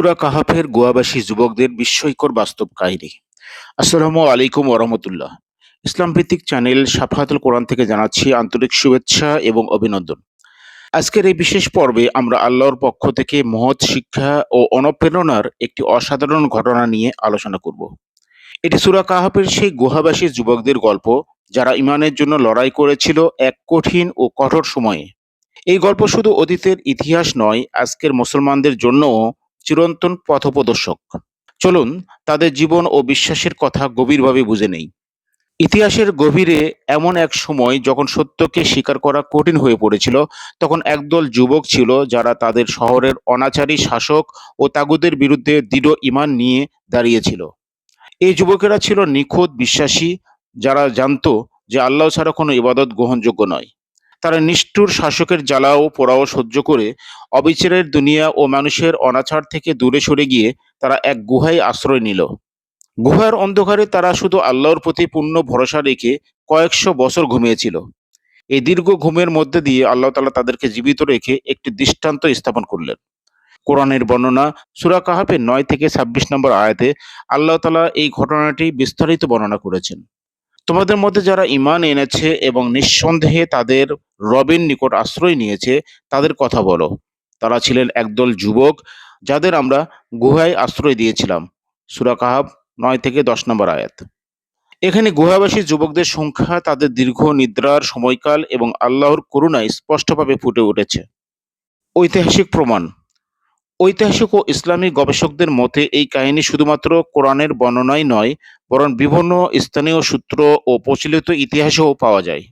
সুরা কাহাফের গোয়াবাসী যুবকদের বিস্ময়কর বাস্তব কাহিনী। আসসালামু আলাইকুম ওরহমতুল্লাহ ইসলাম ভিত্তিক চ্যানেল সাফাতুল কোরআন থেকে জানাচ্ছি আন্তরিক শুভেচ্ছা এবং অভিনন্দন। আজকের এই বিশেষ পর্বে আমরা আল্লাহর পক্ষ থেকে মহৎ শিক্ষা ও অনুপ্রেরণার একটি অসাধারণ ঘটনা নিয়ে আলোচনা করব। এটি সুরা কাহাফের সেই গুহাবাসী যুবকদের গল্প যারা ইমানের জন্য লড়াই করেছিল এক কঠিন ও কঠোর সময়ে। এই গল্প শুধু অতীতের ইতিহাস নয়, আজকের মুসলমানদের জন্যও চিরন্তন পথপ্রদর্শক। চলুন তাদের জীবন ও বিশ্বাসের কথা গভীরভাবে বুঝে নেই। ইতিহাসের গভীরে এমন এক সময় যখন সত্যকে স্বীকার করা কঠিন হয়ে পড়েছিল, তখন একদল যুবক ছিল যারা তাদের শহরের অনাচারী শাসক ও তাগুদের বিরুদ্ধে দৃঢ় ইমান নিয়ে দাঁড়িয়েছিল। এই যুবকেরা ছিল নিখুঁত বিশ্বাসী, যারা জানতো যে আল্লাহ ছাড়া কোনো ইবাদত গ্রহণযোগ্য নয়। তারা নিষ্ঠুর শাসকের জ্বালা ও পোড়াও সহ্য করে অবিচারের দুনিয়া ও মানুষের অনাচার থেকে দূরে সরে গিয়ে তারা এক গুহায় আশ্রয় নিল। গুহার অন্ধকারে তারা শুধু আল্লাহর প্রতি পূর্ণ ভরসা রেখে কয়েকশো বছর ঘুমিয়েছিল। এই দীর্ঘ ঘুমের মধ্যে দিয়ে আল্লাহ তালা তাদেরকে জীবিত রেখে একটি দৃষ্টান্ত স্থাপন করলেন। কোরআনের বর্ণনা সুরা কাহাফের নয় থেকে ছাব্বিশ নম্বর আয়াতে আল্লাহ তালা এই ঘটনাটি বিস্তারিত বর্ণনা করেছেন। তোমাদের মধ্যে যারা ইমান এনেছে এবং নিঃসন্দেহে তাদের রবের নিকট আশ্রয় নিয়েছে, তাদের কথা বলো। তারা ছিলেন একদল যুবক, যাদের আমরা গুহায় আশ্রয় দিয়েছিলাম। সুরা কাহাব নয় থেকে দশ নম্বর আয়াত। এখানে গুহাবাসী যুবকদের সংখ্যা, তাদের দীর্ঘ নিদ্রার সময়কাল এবং আল্লাহর করুণায় স্পষ্টভাবে ফুটে উঠেছে। ঐতিহাসিক প্রমাণ ঐতিহাসিক ও ইসলামী গবেষকদের মতে এই কাহিনী শুধুমাত্র কোরআনের বর্ণনাই নয়, বরং বিভিন্ন স্থানীয় সূত্র ও প্রচলিত ইতিহাসেও পাওয়া যায়।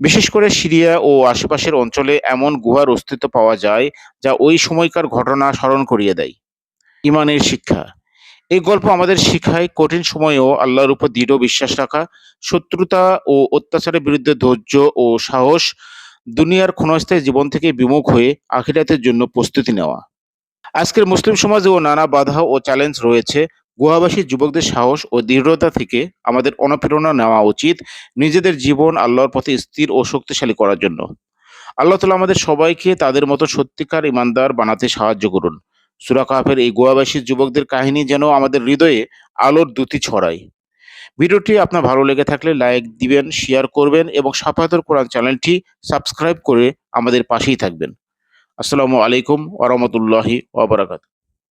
বিশেষ করে সিরিয়া ও আশেপাশের অঞ্চলে এমন গুহার অস্তিত্ব পাওয়া যায়, যা ওই সময়কার ঘটনা স্মরণ করিয়ে দেয়। ইমানের শিক্ষা। এই গল্প আমাদের শিখায় কঠিন সময়েও আল্লাহর উপর দৃঢ় বিশ্বাস রাখা, শত্রুতা ও অত্যাচারের বিরুদ্ধে ধৈর্য ও সাহস দুনিয়ার ক্ষণস্থায়ী জীবন থেকে বিমুখ হয়ে আখিরাতের জন্য প্রস্তুতি নেওয়া। আজকের মুসলিম সমাজেও নানা বাধা ও চ্যালেঞ্জ রয়েছে। গুহাবাসী যুবকদের সাহস ও দৃঢ়তা থেকে আমাদের অনুপ্রেরণা নেওয়া উচিত নিজেদের জীবন আল্লাহর পথে স্থির ও শক্তিশালী করার জন্য। আল্লাহ তালা আমাদের সবাইকে তাদের মতো সত্যিকার ইমানদার বানাতে সাহায্য করুন। সুরা কাহাফের এই গোয়াবাসী যুবকদের কাহিনী যেন আমাদের হৃদয়ে আলোর দ্যুতি ছড়ায়। ভিডিওটি আপনার ভালো লেগে থাকলে লাইক দিবেন শেয়ার করবেন এবং সাফাতুর কোরআন চ্যানেলটি সাবস্ক্রাইব করে আমাদের পাশেই থাকবেন। আসসালামু আলাইকুম ওরহমতুল্লাহি ওবরাকাত